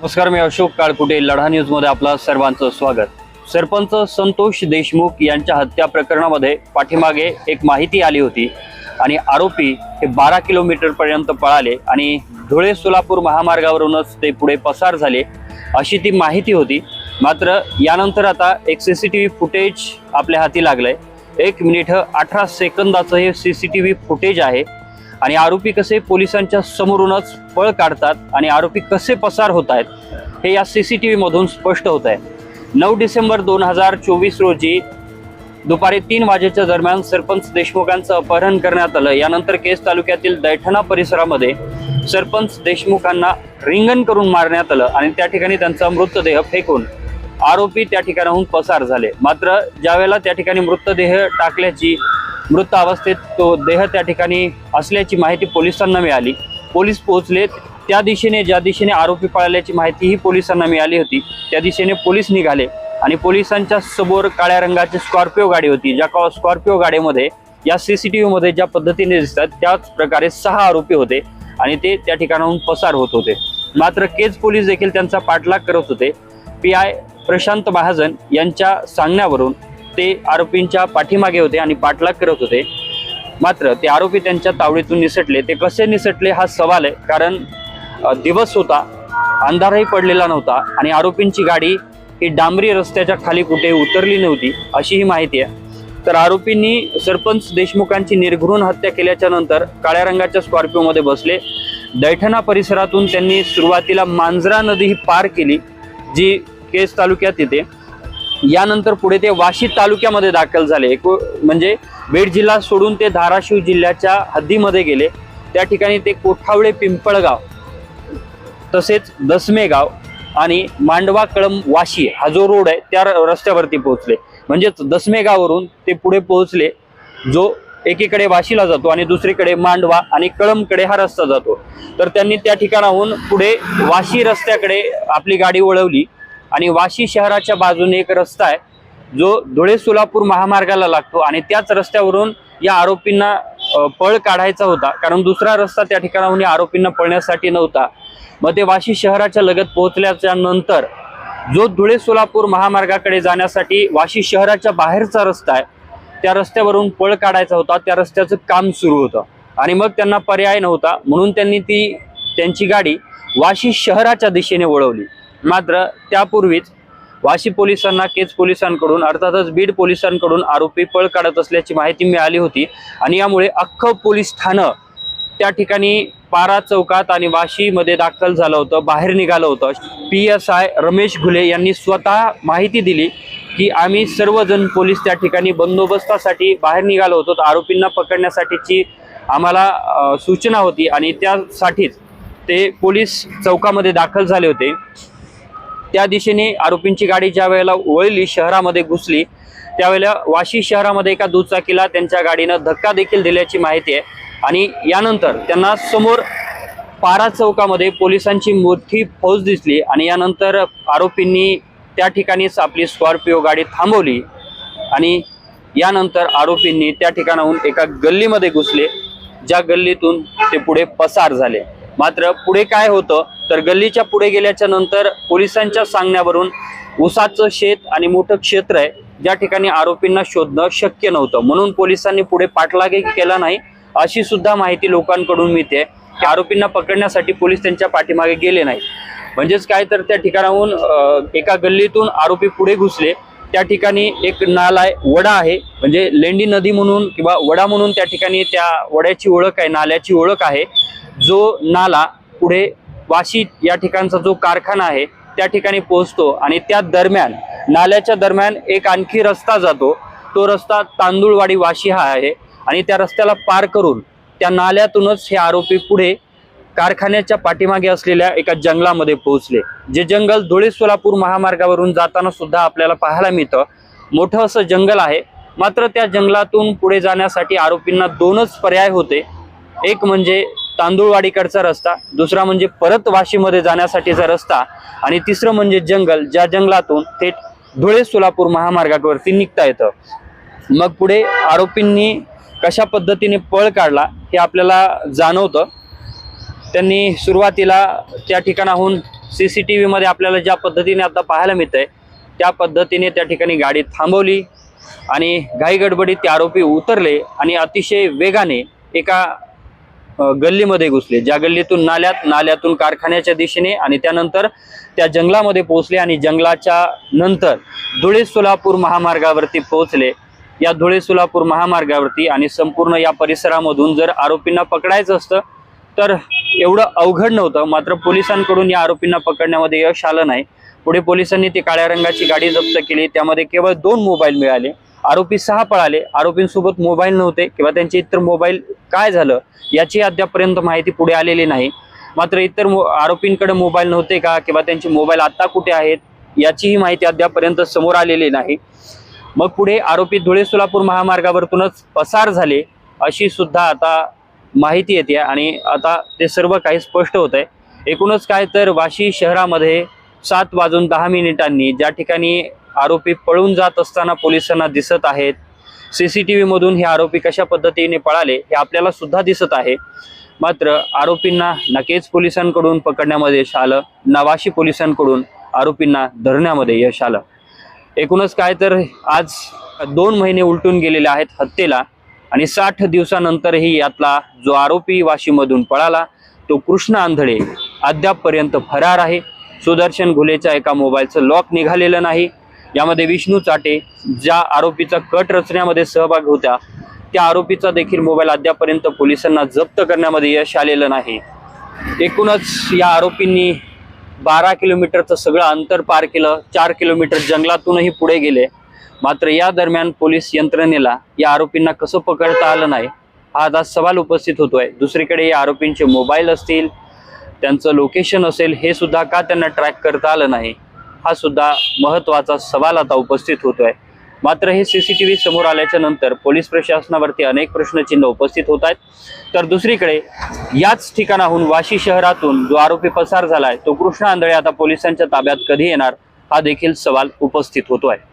नमस्कार मी अशोक काळकुटे लढा न्यूजमध्ये आपलं सर्वांचं स्वागत. सरपंच संतोष देशमुख यांच्या हत्या प्रकरणामध्ये पाठीमागे एक माहिती आली होती आणि आरोपी हे बारा किलोमीटर पर्यंत पळाले आणि धुळे सोलापूर महामार्गावरूनच ते पुढे पसार झाले अशी ती माहिती होती. मात्र यानंतर आता एक C C T V footage आपल्या हाती लागलंय. एक मिनिट अठरा सेकंदाचं हे C C T V footage आहे. आणि आरोपी कसे पोलिसांच्या समोरूनच पळ काढतात आणि आरोपी कसे पसार होत आहेत हे या सी सी टी व्हीमधून स्पष्ट होत आहे. नऊ डिसेंबर दोन हजार चोवीस रोजी दुपारी तीन वाजेच्या दरम्यान सरपंच देशमुखांचं अपहरण करण्यात आलं. यानंतर केस तालुक्यातील दैठणा परिसरामध्ये सरपंच देशमुखांना रिंगण करून मारण्यात आलं आणि त्या ठिकाणी त्यांचा मृतदेह फेकून आरोपी त्या ठिकाणाहून पसार झाले. मात्र ज्यावेळेला त्या ठिकाणी मृतदेह टाकल्याची मृत अवस्थेत तो देह त्या ठिकाणी असल्याची माहिती पोलिसांना मिळाली. पोलीस पोहोचले. त्या दिशेने ज्या दिशेने आरोपी पळाल्याची माहितीही पोलिसांना मिळाली होती त्या दिशेने पोलीस निघाले आणि पोलिसांच्या समोर काळ्या रंगाची स्कॉर्पिओ गाडी होती ज्या स्कॉर्पिओ गाडीमध्ये या सी सी टी मध्ये ज्या पद्धतीने दिसतात त्याच प्रकारे सहा आरोपी होते आणि ते त्या ठिकाणाहून पसार होत होते. मात्र केज पोलीस देखील त्यांचा पाठलाग करत होते. पी आय प्रशांत महाजन यांच्या सांगण्यावरून ते आरोपींच्या पाठीमागे होते आणि पाठलाग करत होते. मात्र ते आरोपी त्यांच्या तावडीतून निसटले. ते कसे निसटले हा सवाल आहे कारण दिवस होता अंधारही पडलेला नव्हता आणि आरोपींची गाडी ही डांबरी रस्त्याच्या खाली कुठे उतरली नव्हती अशी ही माहिती आहे. तर आरोपींनी सरपंच देशमुखांची निर्घृण हत्या केल्याच्यानंतर काळ्या रंगाच्या स्कॉर्पिओमध्ये बसले. दैठणा परिसरातून त्यांनी सुरुवातीला मांजरा नदी ही पार केली जी केस तालुक्यात येते. यानंतर पुढे ते वाशी तालुक्यामध्ये दाखल झाले. एक म्हणजे बीड जिल्हा सोडून ते धाराशिव जिल्ह्याच्या हद्दीमध्ये गेले. त्या ठिकाणी ते कोठावळे पिंपळगाव तसेच दसमेगाव आणि मांडवा कळम वाशी हा जो रोड आहे त्या र- रस्त्यावरती पोहोचले. म्हणजेच दसमेगावरून ते पुढे पोहोचले जो एकीकडे वाशीला जातो आणि दुसरीकडे मांडवा आणि कळमकडे हा रस्ता जातो. तर त्यांनी त्या ठिकाणाहून पुढे वाशी रस्त्याकडे आपली गाडी वळवली. आणि वाशी शहराच्या बाजूने एक रस्ता आहे जो धुळे सोलापूर महामार्गाला लागतो आणि त्याच रस्त्यावरून या आरोपींना पळ काढायचा होता. कारण दुसरा रस्ता त्या ठिकाणाहून या आरोपींना पळण्यासाठी नव्हता. मग ते वाशी शहराच्या लगत पोहोचल्याच्या नंतर जो धुळे सोलापूर महामार्गाकडे जाण्यासाठी वाशी शहराच्या बाहेरचा रस्ता आहे त्या रस्त्यावरून पळ काढायचा होता. त्या रस्त्याचं काम सुरू होतं. आणि मग त्यांना पर्याय नव्हता. म्हणून त्यांनी ती त्यांची गाडी वाशी शहराच्या दिशेने वळवली. मात्र त्यापूर्वीच वाशी पोलिसांना केज पोलिसांकडून अर्थातच बीड पोलिसांकडून आरोपी पळ काढत असल्याची माहिती मिळाली होती आणि यामुळे अख्खं पोलीस ठाणं त्या ठिकाणी पारा चौकात आणि वाशीमध्ये दाखल झालं होतं बाहेर निघालं होतं. P S I Ramesh Ghule यांनी स्वतः माहिती दिली की आम्ही सर्वजण पोलीस त्या ठिकाणी बंदोबस्तासाठी बाहेर निघालो होतो. तर आरोपींना पकडण्यासाठीची आम्हाला सूचना होती आणि त्यासाठीच ते पोलीस चौकामध्ये दाखल झाले होते. त्या दिशेने आरोपींची गाडी ज्या वेळेला वळली शहरामध्ये घुसली त्यावेळेला वाशी शहरामध्ये एका दुचाकीला त्यांच्या गाडीनं धक्का देखील दिल्याची माहिती आहे. आणि यानंतर त्यांना समोर पारा चौकामध्ये पोलिसांची मोठी फौज दिसली आणि यानंतर आरोपींनी त्या ठिकाणीच आपली स्कॉर्पिओ गाडी थांबवली आणि यानंतर आरोपींनी त्या ठिकाणाहून एका गल्लीमध्ये घुसले ज्या गल्लीतून ते पुढे पसार झाले. मात्र पुढे काय होतं तर गल्लीच्या पुढे गेल्याच्यानंतर पोलिसांच्या सांगण्यावरून उसाचं शेत आणि मोठं क्षेत्र आहे ज्या ठिकाणी आरोपींना शोधणं शक्य नव्हतं. म्हणून पोलिसांनी पुढे पाठलागही केला नाही अशी सुद्धा माहिती लोकांकडून मिळते की आरोपींना पकडण्यासाठी पोलीस त्यांच्या पाठीमागे गेले नाही म्हणजेच काय तर त्या ठिकाणाहून एका गल्लीतून आरोपी पुढे घुसले. त्या ठिकाणी एक नाला वडा आहे म्हणजे लेंडी नदी म्हणून किंवा वडा म्हणून त्या ठिकाणी त्या वड्याची ओळख आहे नाल्याची ओळख आहे. जो नाला पुढे वाशी या ठिकाणचा जो कारखाना आहे त्या ठिकाणी पोहोचतो आणि त्या दरम्यान नाल्याच्या दरम्यान एक आणखी रस्ता जातो. तो रस्ता तांदूळवाडी वाशी हा आहे आणि त्या रस्त्याला पार करून त्या नाल्यातूनच हे आरोपी पुढे कारखान्याच्या पाठीमागे असलेल्या एका जंगलामध्ये पोहोचले. जे जंगल धुळे सोलापूर महामार्गावरून जाताना सुद्धा आपल्याला पाहायला मिळतं. मोठं असं जंगल आहे. मात्र त्या जंगलातून पुढे जाण्यासाठी आरोपींना दोनच पर्याय होते. एक म्हणजे तांदूळवाडीकडचा रस्ता दुसरा म्हणजे परत वाशीमध्ये जाण्यासाठीचा रस्ता आणि तिसरं म्हणजे जंगल ज्या जंगलातून थेट धुळे सोलापूर महामार्गावरती निघता येतं. मग पुढे आरोपींनी कशा पद्धतीने पळ काढला हे आपल्याला जाणवतं. त्यांनी सुरुवातीला त्या ठिकाणाहून सी सी टी व्हीमध्ये आपल्याला ज्या पद्धतीने आता पाहायला मिळतंय त्या पद्धतीने त्या ठिकाणी गाडी थांबवली आणि घाईगडबडीत ते आरोपी उतरले आणि अतिशय वेगाने एका गल्लीमध्ये घुसले. ज्या गल्लीतून नाल्यात नाल्यातून कारखान्याच्या दिशेने आणि त्यानंतर त्या जंगलामध्ये पोहोचले आणि जंगलाच्या नंतर धुळे सोलापूर महामार्गावरती पोहोचले. या धुळे सोलापूर महामार्गावरती आणि संपूर्ण या परिसरामधून जर आरोपींना पकडायचं असतं तर एवढं अवघड नव्हतं. मात्र पोलिसांकडून या आरोपींना पकडण्यामध्ये यश आलं नाही. पुढे पोलिसांनी ती काळ्या रंगाची गाडी जप्त केली. त्यामध्ये केवळ दोन मोबाईल मिळाले. आरोपी सहा पळाले. आरोपींसोबत मोबाईल नव्हते किंवा त्यांचे इतर मोबाईल काय झालं याची अद्यापर्यंत माहिती पुढे आलेली नाही. मात्र इतर मो आरोपींकडे मोबाईल नव्हते का किंवा त्यांचे मोबाईल आत्ता कुठे आहेत याचीही माहिती अद्यापर्यंत समोर आलेली नाही. मग पुढे आरोपी धुळे सोलापूर महामार्गावरतूनच पसार झाले अशी सुद्धा आता माहिती येते आणि आता ते सर्व काही स्पष्ट होत आहे. एकूणच काय तर वाशी शहरामध्ये सात वाजून दहा मिनिटांनी ज्या ठिकाणी आरोपी पळून जात असताना पोलिसांना दिसत आहेत. सीसीटीव्ही मधून हे आरोपी कशा पद्धतीने पळाले हे आपल्याला सुद्धा दिसत आहे. मात्र आरोपींना नकेच पोलिसांकडून पकडण्यामध्ये यश आलं. नवाशी पोलिसांकडून आरोपींना धरण्यामध्ये यश आलं. एकूणच काय तर आज दोन महिने उलटून गेलेले आहेत हत्येला आणि साठ दिवसानंतरही यातला जो आरोपी वाशीमधून पळाला तो कृष्ण आंधळे अद्यापपर्यंत फरार आहे. सुदर्शन घुलेच्या एका मोबाईलचं लॉक निघालेलं नाही. यामध्ये विष्णू चाटे ज्या आरोपीचा कट रचण्यामध्ये सहभाग होता त्या आरोपीचा देखील मोबाईल अद्यापर्यंत पोलिसांना जप्त करण्यामध्ये यश आलेलं नाही. एकूणच या आरोपींनी बारा किलोमीटरचं सगळं अंतर पार केलं चार किलोमीटर जंगलातूनही पुढे गेले. मात्र या दरम्यान पोलीस यंत्रणेला या आरोपींना कसं पकडता आलं नाही हा आता सवाल उपस्थित होतोय. दुसरीकडे या आरोपींचे मोबाईल असतील त्यांचं लोकेशन असेल हे सुद्धा का त्यांना ट्रॅक करता आलं नाही? हा सुद्धा महत्त्वाचा सवाल आता उपस्थित होतोय. मात्र हे सी सी टी व्ही समोर आल्याच्यानंतर पोलीस प्रशासनावरती अनेक प्रश्नचिन्ह उपस्थित होत आहेत. तर दुसरीकडे याच ठिकाणाहून वाशी शहरातून जो आरोपी पसार झालाय तो कृष्ण आंधळे आता पोलिसांच्या ताब्यात कधी येणार हा देखील सवाल उपस्थित होतो आहे